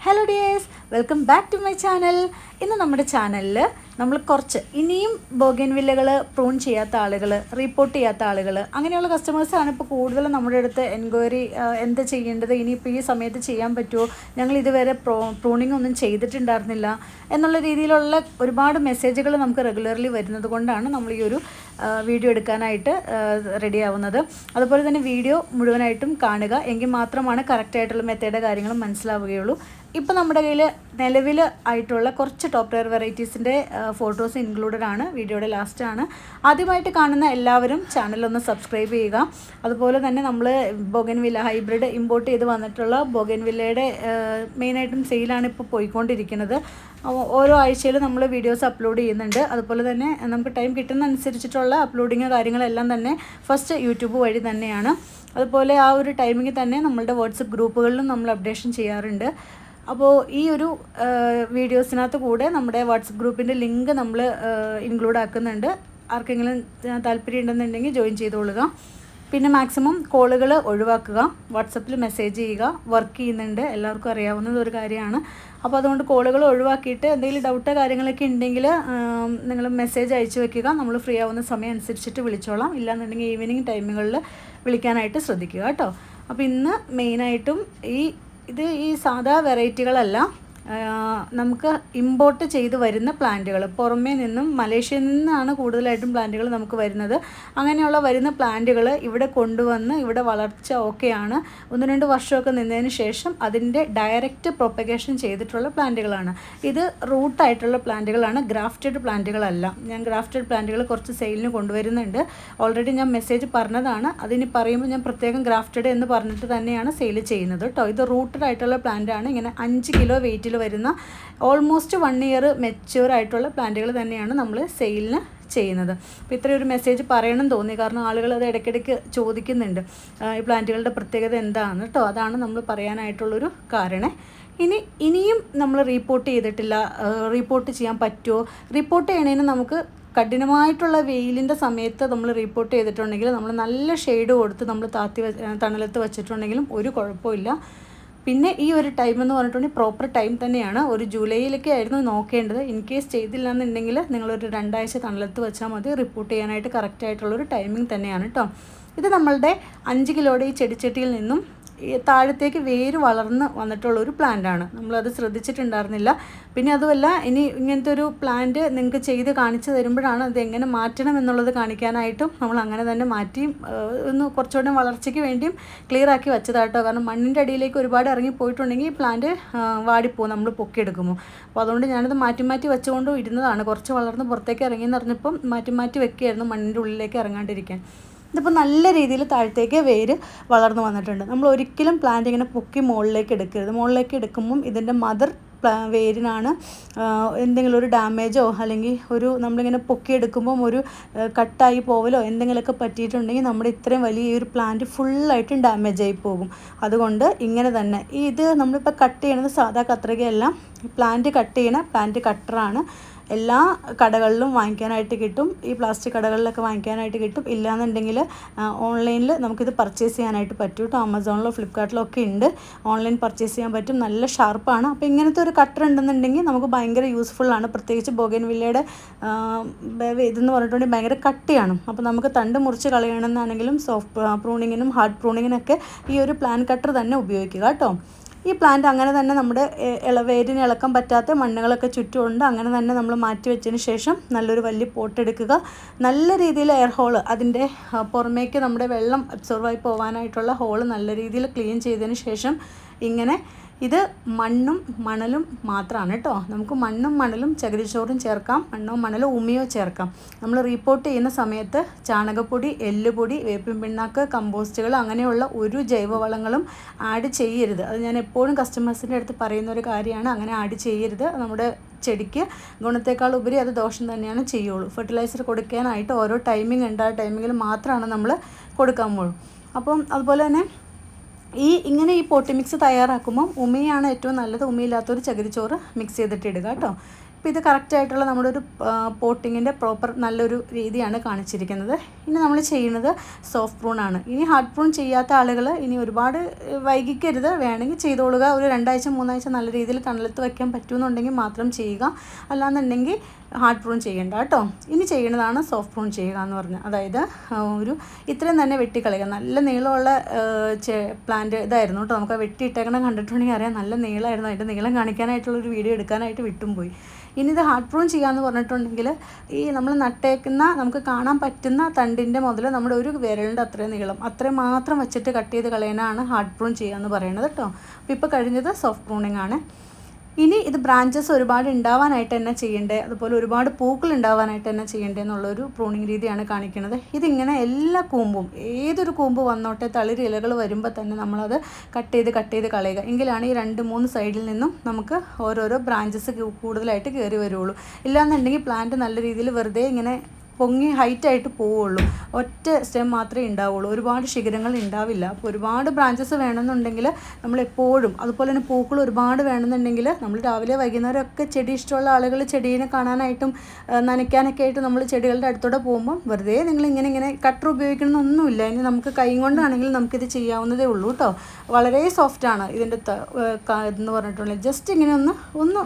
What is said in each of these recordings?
Hello dears welcome back to my channel ഇന്ന് നമ്മുടെ ചാനലിൽ നമ്മൾ കുറച്ച് ഇനിയും ബോഗൻ വില്ലകൾ പ്രൂൺ ചെയ്യാത്ത ആളുകൾ റിപ്പോർട്ട് ചെയ്യാത്ത ആളുകൾ അങ്ങനെയുള്ള കസ്റ്റമേഴ്സാണ് ഇപ്പോൾ കൂടുതലും നമ്മുടെ അടുത്ത് എൻക്വയറി എന്താ ചെയ്യേണ്ടത് ഇനിയിപ്പോൾ ഈ സമയത്ത് ചെയ്യാൻ പറ്റുമോ ഞങ്ങൾ ഇതുവരെ പ്രോ പ്രൂണിംഗ് ഒന്നും ചെയ്തിട്ടുണ്ടായിരുന്നില്ല. എന്നുള്ള രീതിയിലുള്ള ഒരുപാട് മെസ്സേജുകൾ നമുക്ക് റെഗുലർലി വരുന്നത് കൊണ്ടാണ് നമ്മൾ ഈ ഒരു വീഡിയോ എടുക്കാനായിട്ട് റെഡി ആവുന്നത്. അതുപോലെ തന്നെ വീഡിയോ മുഴുവനായിട്ടും കാണുക. എങ്കിൽ മാത്രമാണ് കറക്റ്റായിട്ടുള്ള മെത്തേഡ് കാര്യങ്ങളും മനസ്സിലാവുകയുള്ളൂ. ഇപ്പോൾ നമ്മുടെ കയ്യിൽ നിലവിൽ ആയിട്ടുള്ള കുറച്ച് ടോപ്പ് ടയർ വെറൈറ്റീസിന്റെ ഫോട്ടോസ് ഇൻക്ലൂഡഡ് ആണ് വീഡിയോയുടെ ലാസ്റ്റ് ആണ്. ആദ്യമായിട്ട് കാണുന്ന എല്ലാവരും ചാനലൊന്ന് സബ്സ്ക്രൈബ് ചെയ്യുക. അതുപോലെ തന്നെ നമ്മൾ ബൊഗൻവില്ല ഹൈബ്രിഡ് ഇമ്പോർട്ട് ചെയ്ത് വന്നിട്ടുള്ള ബൊഗൻവില്ലയുടെ മെയിനായിട്ടും സെയിലാണ് ഇപ്പോൾ പോയിക്കൊണ്ടിരിക്കുന്നത്. ഓരോ ആഴ്ചയിലും നമ്മൾ വീഡിയോസ് അപ്ലോഡ് ചെയ്യുന്നുണ്ട്. അതുപോലെ തന്നെ നമുക്ക് ടൈം കിട്ടുന്ന അനുസരിച്ചിട്ടുള്ള അപ്ലോഡിങ് കാര്യങ്ങളെല്ലാം തന്നെ ഫസ്റ്റ് യൂട്യൂബ് വഴി തന്നെയാണ്. അതുപോലെ ആ ഒരു ടൈമിങ്ങിൽ തന്നെ നമ്മളുടെ വാട്സപ്പ് ഗ്രൂപ്പുകളിലും നമ്മൾ അപ്ഡേഷൻ ചെയ്യാറുണ്ട്. അപ്പോൾ ഈ ഒരു വീഡിയോസിനകത്ത് കൂടെ നമ്മുടെ വാട്സപ്പ് ഗ്രൂപ്പിന്റെ ലിങ്ക് നമ്മൾ ഇൻക്ലൂഡ് ആക്കുന്നുണ്ട്. ആർക്കെങ്കിലും താല്പര്യം ഉണ്ടെന്നുണ്ടെങ്കിൽ ജോയിൻ ചെയ്തോളുക. പിന്നെ മാക്സിമം കോളുകൾ ഒഴിവാക്കുക. വാട്സപ്പിൽ മെസ്സേജ് ചെയ്യുക. വർക്ക് ചെയ്യുന്നുണ്ട്. എല്ലാവർക്കും അറിയാവുന്നത് ഒരു കാര്യമാണ്. അപ്പോൾ അതുകൊണ്ട് കോളുകൾ ഒഴിവാക്കിയിട്ട് എന്തെങ്കിലും ഡൗട്ടോ കാര്യങ്ങളൊക്കെ ഉണ്ടെങ്കിൽ നിങ്ങൾ മെസ്സേജ് അയച്ചു വെക്കുക. നമ്മൾ ഫ്രീ ആവുന്ന സമയം അനുസരിച്ചിട്ട് വിളിച്ചോളാം. ഇല്ലാന്നുണ്ടെങ്കിൽ ഈവനിങ് ടൈമുകളിൽ വിളിക്കാനായിട്ട് ശ്രദ്ധിക്കുക കേട്ടോ. അപ്പോൾ ഇന്ന് മെയിനായിട്ടും ഈ ഇത് ഈ സാധാ വെറൈറ്റികളല്ല. നമുക്ക് ഇമ്പോർട്ട് ചെയ്ത് വരുന്ന പ്ലാന്റുകൾ പുറമേ നിന്നും മലേഷ്യയിൽ നിന്നാണ് കൂടുതലായിട്ടും പ്ലാന്റുകൾ നമുക്ക് വരുന്നത്. അങ്ങനെയുള്ള വരുന്ന പ്ലാന്റുകൾ ഇവിടെ കൊണ്ടുവന്ന് ഇവിടെ വളർച്ച ഓക്കെയാണ് ഒന്ന് രണ്ട് വർഷമൊക്കെ നിന്നതിന് ശേഷം അതിന്റെ ഡയറക്റ്റ് പ്രൊപ്പഗേഷൻ ചെയ്തിട്ടുള്ള പ്ലാന്റുകളാണ് ഇത് റൂട്ടായിട്ടുള്ള പ്ലാന്റുകളാണ് ഗ്രാഫ്റ്റഡ് പ്ലാന്റുകളല്ല ഞാൻ ഗ്രാഫ്റ്റഡ് പ്ലാന്റുകൾ കുറച്ച് സെയിലിന് കൊണ്ടുവരുന്നുണ്ട്. ഓൾറെഡി ഞാൻ മെസ്സേജ് പറഞ്ഞതാണ്. അതിന് പറയുമ്പോൾ ഞാൻ പ്രത്യേകം ഗ്രാഫ്റ്റഡ് എന്ന് പറഞ്ഞിട്ട് തന്നെയാണ് സെയിൽ ചെയ്യുന്നത് കേട്ടോ ഇത് റൂട്ടഡ് ആയിട്ടുള്ള പ്ലാന്റ് ആണ് ഇങ്ങനെ അഞ്ച് കിലോ വെയിറ്റിൽ വരുന്ന ഓൾമോസ്റ്റ് വൺ ഇയർ മെച്യൂർ ആയിട്ടുള്ള പ്ലാന്റുകൾ തന്നെയാണ് നമ്മൾ സെയിലിന് ചെയ്യുന്നത്. അപ്പോൾ ഇത്രയും ഒരു മെസ്സേജ് പറയണം തോന്നി. കാരണം ആളുകൾ അത് ഇടയ്ക്കിടയ്ക്ക് ചോദിക്കുന്നുണ്ട്. ഈ പ്ലാന്റുകളുടെ പ്രത്യേകത എന്താണ് കേട്ടോ. അതാണ് നമ്മൾ പറയാനായിട്ടുള്ളൊരു കാരണേ. ഇനി ഇനിയും നമ്മൾ റിപ്പോർട്ട് ചെയ്തിട്ടില്ല. റിപ്പോർട്ട് ചെയ്യാൻ പറ്റുമോ? റിപ്പോർട്ട് ചെയ്യണതിന് നമുക്ക് കഠിനമായിട്ടുള്ള വെയിലിന്റെ സമയത്ത് നമ്മൾ റിപ്പോർട്ട് ചെയ്തിട്ടുണ്ടെങ്കിൽ നമ്മൾ നല്ല ഷെയ്ഡ് കൊടുത്ത് നമ്മൾ താത്തി തണലത്ത് വെച്ചിട്ടുണ്ടെങ്കിലും ഒരു കുഴപ്പമില്ല. പിന്നെ ഈ ഒരു ടൈം എന്ന് പറഞ്ഞിട്ടുണ്ടെങ്കിൽ പ്രോപ്പർ ടൈം തന്നെയാണ്. ഒരു ജൂലൈയിലൊക്കെ ആയിരുന്നു നോക്കേണ്ടത്. ഇൻ കേസ് ചെയ്തില്ല എന്നുണ്ടെങ്കിൽ നിങ്ങളൊരു രണ്ടാഴ്ച തണലത്ത് വെച്ചാൽ മതി. റിപ്പോർട്ട് ചെയ്യാനായിട്ട് കറക്റ്റ് ആയിട്ടുള്ളൊരു ടൈമിംഗ് തന്നെയാണ് കേട്ടോ ഇത് നമ്മളുടെ അഞ്ച് കിലോയുടെ ഈ ചെടിച്ചട്ടിയിൽ നിന്നും താഴത്തേക്ക് വേര് വളർന്ന് വന്നിട്ടുള്ള ഒരു പ്ലാന്റാണ്. നമ്മളത് ശ്രദ്ധിച്ചിട്ടുണ്ടായിരുന്നില്ല. പിന്നെ അതുമല്ല ഇനി ഇങ്ങനത്തെ ഒരു പ്ലാന്റ് നിങ്ങൾക്ക് ചെയ്ത് കാണിച്ചു തരുമ്പോഴാണ് അത് എങ്ങനെ മാറ്റണം എന്നുള്ളത് കാണിക്കാനായിട്ടും നമ്മൾ അങ്ങനെ തന്നെ മാറ്റിയും ഒന്ന് കുറച്ചുകൂടെ വളർച്ചയ്ക്ക് വേണ്ടിയും ക്ലിയർ ആക്കി വെച്ചതാട്ടോ. കാരണം മണ്ണിന്റെ അടിയിലേക്ക് ഒരുപാട് ഇറങ്ങി പോയിട്ടുണ്ടെങ്കിൽ ഈ പ്ലാന്റ് വാടിപ്പോവും നമ്മൾ പൊക്കിയെടുക്കുമോ. അപ്പോൾ അതുകൊണ്ട് ഞാനത് മാറ്റി മാറ്റി വെച്ചുകൊണ്ടും ഇരുന്നതാണ്. കുറച്ച് വളർന്ന് പുറത്തേക്ക് ഇറങ്ങി എന്ന് പറഞ്ഞപ്പം മാറ്റി മാറ്റി വെക്കുകയായിരുന്നു മണ്ണിന്റെ ഉള്ളിലേക്ക് ഇറങ്ങാണ്ടിരിക്കാൻ. ഇതിപ്പോൾ നല്ല രീതിയിൽ താഴത്തേക്ക് വേര് വളർന്നു വന്നിട്ടുണ്ട്. നമ്മൾ ഒരിക്കലും പ്ലാന്റ് ഇങ്ങനെ പൊക്കി മുകളിലേക്ക് എടുക്കരുത്. മുകളിലേക്ക് എടുക്കുമ്പം ഇതിന്റെ മദർ വേരിനാണ് എന്തെങ്കിലും ഒരു ഡാമേജോ അല്ലെങ്കിൽ ഒരു നമ്മളിങ്ങനെ പൊക്കിയെടുക്കുമ്പം ഒരു കട്ടായി പോവലോ എന്തെങ്കിലുമൊക്കെ പറ്റിയിട്ടുണ്ടെങ്കിൽ നമ്മുടെ ഇത്രയും വലിയ ഈ ഒരു പ്ലാന്റ് ഫുള്ളായിട്ടും ഡാമേജ് ആയി പോകും. അതുകൊണ്ട് ഇങ്ങനെ തന്നെ. ഇത് നമ്മളിപ്പോൾ കട്ട് ചെയ്യണത് സാധാ കത്രികയല്ല. പ്ലാന്റ് കട്ട് ചെയ്യണ പ്ലാന്റ് കട്ടറാണ് എല്ലാ കടകളിലും വാങ്ങിക്കാനായിട്ട് കിട്ടും. ഈ പ്ലാസ്റ്റിക് കടകളിലൊക്കെ വാങ്ങിക്കാനായിട്ട് കിട്ടും. ഇല്ലാന്നുണ്ടെങ്കിൽ ഓൺലൈനിൽ നമുക്കിത് പർച്ചേസ് ചെയ്യാനായിട്ട് പറ്റും കേട്ടോ ആമസോണിലോ ഫ്ലിപ്കാർട്ടിലോ ഒക്കെ ഉണ്ട്. ഓൺലൈൻ പർച്ചേസ് ചെയ്യാൻ പറ്റും. നല്ല ഷാർപ്പാണ്. അപ്പോൾ ഇങ്ങനത്തെ ഒരു കട്ടർ ഉണ്ടെന്നുണ്ടെങ്കിൽ നമുക്ക് ഭയങ്കര യൂസ്ഫുള്ളാണ് പ്രത്യേകിച്ച് ബോഗൻ വില്ലയുടെ ഇതെന്ന് പറഞ്ഞിട്ടുണ്ടെങ്കിൽ ഭയങ്കര കട്ടിയാണ്. അപ്പോൾ നമുക്ക് തണ്ട് മുറിച്ച് കളയണമെന്നാണെങ്കിലും സോഫ്റ്റ് പ്രൂണിങ്ങിനും ഹാർഡ് പ്രൂണിങ്ങിനൊക്കെ ഈ ഒരു പ്ലാൻ കട്ടർ തന്നെ ഉപയോഗിക്കുക കേട്ടോ ഈ പ്ലാന്റ് അങ്ങനെ തന്നെ നമ്മുടെ ഇളവേരിന് ഇള വേരിന് ഇളക്കാൻ പറ്റാത്ത മണ്ണുകളൊക്കെ ചുറ്റുമുണ്ട്. അങ്ങനെ തന്നെ നമ്മൾ മാറ്റി വെച്ചതിന് ശേഷം നല്ലൊരു വലിയ പോട്ട് എടുക്കുക. നല്ല രീതിയിൽ എയർ ഹോൾ അതിന്റെ പുറമേക്ക് നമ്മുടെ വെള്ളം അബ്സോർവായി പോകാനായിട്ടുള്ള ഹോൾ നല്ല രീതിയിൽ ക്ലീൻ ചെയ്തതിന് ശേഷം ഇങ്ങനെ ഇത് മണ്ണും മണലും മാത്രമാണ് കേട്ടോ. നമുക്ക് മണ്ണും മണലും ചകിരിച്ചോറും ചേർക്കാം. മണ്ണോ മണലോ ഉമിയോ ചേർക്കാം. നമ്മൾ റിപ്പോർട്ട് ചെയ്യുന്ന സമയത്ത് ചാണകപ്പൊടി എല്ലുപൊടി വേപ്പിൻ പിണ്ണാക്ക് കമ്പോസ്റ്റുകൾ അങ്ങനെയുള്ള ഒരു ജൈവവളങ്ങളും ആഡ് ചെയ്യരുത്. അത് ഞാൻ എപ്പോഴും കസ്റ്റമേഴ്സിന്റെ അടുത്ത് പറയുന്ന ഒരു കാര്യമാണ്. അങ്ങനെ ആഡ് ചെയ്യരുത്. നമ്മുടെ ചെടിക്ക് ഗുണത്തേക്കാൾ ഉപരി അത് ദോഷം തന്നെയാണ് ചെയ്യുള്ളൂ. ഫെർട്ടിലൈസർ കൊടുക്കാനായിട്ട് ഓരോ ടൈമിംഗ് ഉണ്ട്. ആ ടൈമിങ്ങിൽ മാത്രമാണ് നമ്മൾ കൊടുക്കാൻ പോകുള്ളൂ. അപ്പം അതുപോലെ തന്നെ ഈ ഇങ്ങനെ ഈ പൊട്ടി മിക്സ് തയ്യാറാക്കുമ്പം ഉമിയാണ് ഏറ്റവും നല്ലത്. ഉമിയില്ലാത്തൊരു ചകിരിച്ചോറ് മിക്സ് ചെയ്തിട്ട് ഇടുക കേട്ടോ. അപ്പോൾ ഇത് കറക്റ്റായിട്ടുള്ള നമ്മുടെ ഒരു പോട്ടിങ്ങിന്റെ പ്രോപ്പർ നല്ലൊരു രീതിയാണ് കാണിച്ചിരിക്കുന്നത്. ഇനി നമ്മൾ ചെയ്യുന്നത് സോഫ്റ്റ് പ്രൂൺ ആണ്. ഇനി ഹാർഡ് പ്രൂൺ ചെയ്യാത്ത ആളുകൾ ഇനി ഒരുപാട് വൈകിക്കരുത്. വേണമെങ്കിൽ ചെയ്തോളുക. ഒരു രണ്ടാഴ്ച മൂന്നാഴ്ച നല്ല രീതിയിൽ തണലത്ത് വയ്ക്കാൻ പറ്റുമെന്നുണ്ടെങ്കിൽ മാത്രം ചെയ്യുക. അല്ലാന്നുണ്ടെങ്കിൽ ഹാർഡ് പ്രൂൺ ചെയ്യേണ്ട കേട്ടോ. ഇനി ചെയ്യുന്നതാണ് സോഫ്റ്റ് പ്രൂൺ ചെയ്യുക എന്ന് പറഞ്ഞാൽ അതായത് ഒരു ഇത്രയും തന്നെ വെട്ടിക്കളയുക. നല്ല നീളമുള്ള പ്ലാന്റ് ഇതായിരുന്നു കേട്ടോ. നമുക്ക് വെട്ടിയിട്ടേക്കണം കണ്ടിട്ടുണ്ടെങ്കിൽ അറിയാം. നല്ല നീളമായിരുന്നു അതിന്റെ നീളം കാണിക്കാനായിട്ടുള്ള ഒരു വീഡിയോ എടുക്കാനായിട്ട് വിട്ടും പോയി. ഇനി ഇത് ഹാർഡ് പ്രൂൺ ചെയ്യാമെന്ന് പറഞ്ഞിട്ടുണ്ടെങ്കിൽ ഈ നമ്മൾ നട്ടേക്കുന്ന നമുക്ക് കാണാൻ പറ്റുന്ന തണ്ടിന്റെ മുതൽ നമ്മുടെ ഒരു വിരലിന്റെ അത്രയും നീളം അത്രയും മാത്രം വെച്ചിട്ട് കട്ട് ചെയ്ത് കളയാനാണ് ഹാർഡ് പ്രൂൺ ചെയ്യുക എന്ന് പറയുന്നത് കേട്ടോ. അപ്പോൾ ഇപ്പോൾ കഴിഞ്ഞത് സോഫ്റ്റ് പ്രൂണിങ് ആണ്. ഇനി ഇത് ബ്രാഞ്ചസ് ഒരുപാട് ഉണ്ടാവാനായിട്ട് തന്നെ ചെയ്യണ്ടേ? അതുപോലെ ഒരുപാട് പൂക്കൾ ഉണ്ടാവാനായിട്ട് തന്നെ ചെയ്യണ്ടേ എന്നുള്ളൊരു പ്രൂണിങ് രീതിയാണ് കാണിക്കുന്നത്. ഇതിങ്ങനെ എല്ലാ കൂമ്പും ഏതൊരു കൂമ്പ് വന്നോട്ടെ തളിര് ഇലകൾ വരുമ്പോൾ തന്നെ നമ്മളത് കട്ട് ചെയ്ത് കട്ട് ചെയ്ത് കളയുക. എങ്കിലാണ് ഈ രണ്ട് മൂന്ന് സൈഡിൽ നിന്നും നമുക്ക് ഓരോരോ ബ്രാഞ്ചസ് കൂടുതലായിട്ട് കയറി വരുള്ളൂ. ഇല്ലാന്നുണ്ടെങ്കിൽ പ്ലാന്റ് നല്ല രീതിയിൽ വെറുതെ ഇങ്ങനെ പൊങ്ങി ഹൈറ്റായിട്ട് പോവുള്ളൂ. ഒറ്റ സ്റ്റെം മാത്രമേ ഉണ്ടാവുള്ളൂ. ഒരുപാട് ശിഖരങ്ങൾ ഉണ്ടാവില്ല. അപ്പോൾ ഒരുപാട് ബ്രാഞ്ചസ് വേണമെന്നുണ്ടെങ്കിൽ നമ്മൾ എപ്പോഴും അതുപോലെ തന്നെ പൂക്കൾ ഒരുപാട് വേണമെന്നുണ്ടെങ്കിൽ നമ്മൾ രാവിലെ വൈകുന്നേരം ഒക്കെ ചെടി ഇഷ്ടമുള്ള ആളുകൾ ചെടീനെ കാണാനായിട്ടും നനയ്ക്കാനൊക്കെ ആയിട്ട് നമ്മൾ ചെടികളുടെ അടുത്തൂടെ പോകുമ്പോൾ വെറുതെ നിങ്ങൾ ഇങ്ങനെ ഇങ്ങനെ കട്ടർ ഉപയോഗിക്കണമെന്നൊന്നുമില്ല. ഇനി നമുക്ക് കൈ കൊണ്ടാണെങ്കിൽ നമുക്കിത് ചെയ്യാവുന്നതേ ഉള്ളൂ കേട്ടോ. വളരെ സോഫ്റ്റാണ് ഇതിന്റെ എന്ന് പറഞ്ഞിട്ടുള്ളത്. ജസ്റ്റ് ഇങ്ങനെ ഒന്ന് ഒന്ന്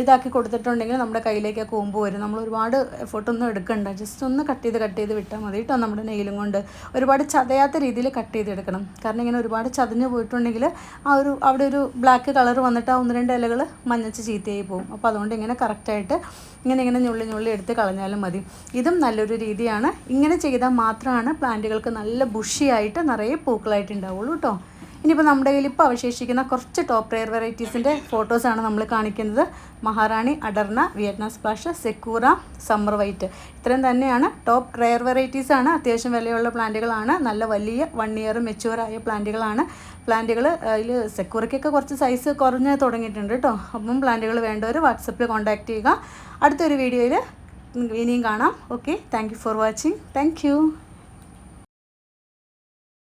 ഇതാക്കി കൊടുത്തിട്ടുണ്ടെങ്കിൽ നമ്മുടെ കയ്യിലേക്ക് ആ കൂമ്പ് വരും. നമ്മൾ ഒരുപാട് എഫേർട്ടൊന്നും എടുക്കണ്ട. ജസ്റ്റ് ഒന്ന് കട്ട് ചെയ്ത് കട്ട് ചെയ്ത് വിട്ടാൽ മതി കേട്ടോ നമ്മുടെ നെയിലും കൊണ്ട്. ഒരുപാട് ചതയാത്ത രീതിയിൽ കട്ട് ചെയ്തെടുക്കണം കാരണം ഇങ്ങനെ ഒരുപാട് ചതഞ്ഞ് പോയിട്ടുണ്ടെങ്കിൽ ആ ഒരു അവിടെ ഒരു ബ്ലാക്ക് കളർ വന്നിട്ട് ആ ഒന്ന് രണ്ട് ഇലകൾ മഞ്ഞച്ച് ചീത്തയായി പോകും. അപ്പോൾ അതുകൊണ്ട് ഇങ്ങനെ കറക്റ്റായിട്ട് ഇങ്ങനെ ഇങ്ങനെ ഞുള്ളി ഞുള്ളി എടുത്ത് കളഞ്ഞാലും മതി. ഇതും നല്ലൊരു രീതിയാണ്. ഇങ്ങനെ ചെയ്താൽ മാത്രമാണ് പ്ലാന്റുകൾക്ക് നല്ല ബുഷിയായിട്ട് നിറയെ പൂക്കളായിട്ട് ഉണ്ടാവുള്ളൂ കേട്ടോ ഇനിയിപ്പോൾ നമ്മുടെ കയ്യിൽ ഇപ്പോൾ അവശേഷിക്കുന്ന കുറച്ച് ടോപ്പ് റെയർ വെറൈറ്റീസിന്റെ ഫോട്ടോസാണ് നമ്മൾ കാണിക്കുന്നത്. മഹാറാണി അടർണ വിയറ്റ്നാം സ്പ്ലാഷ് സെക്കൂറ സമ്മർ വൈറ്റ്. ഇത്രയും തന്നെയാണ് ടോപ്പ് റെയർ വെറൈറ്റീസാണ് അത്യാവശ്യം വിലയുള്ള പ്ലാന്റുകളാണ്. നല്ല വലിയ വൺ ഇയർ മെച്ചുവറായ പ്ലാന്റുകളാണ്. പ്ലാന്റുകൾ അതിൽ സെക്യൂറിക്കൊക്കെ കുറച്ച് സൈസ് കുറഞ്ഞ് തുടങ്ങിയിട്ടുണ്ട് കേട്ടോ അപ്പം പ്ലാന്റുകൾ വേണ്ടവർ വാട്സപ്പിൽ കോൺടാക്റ്റ് ചെയ്യുക. അടുത്തൊരു വീഡിയോയിൽ ഇനിയും കാണാം. Okay thank for watching thank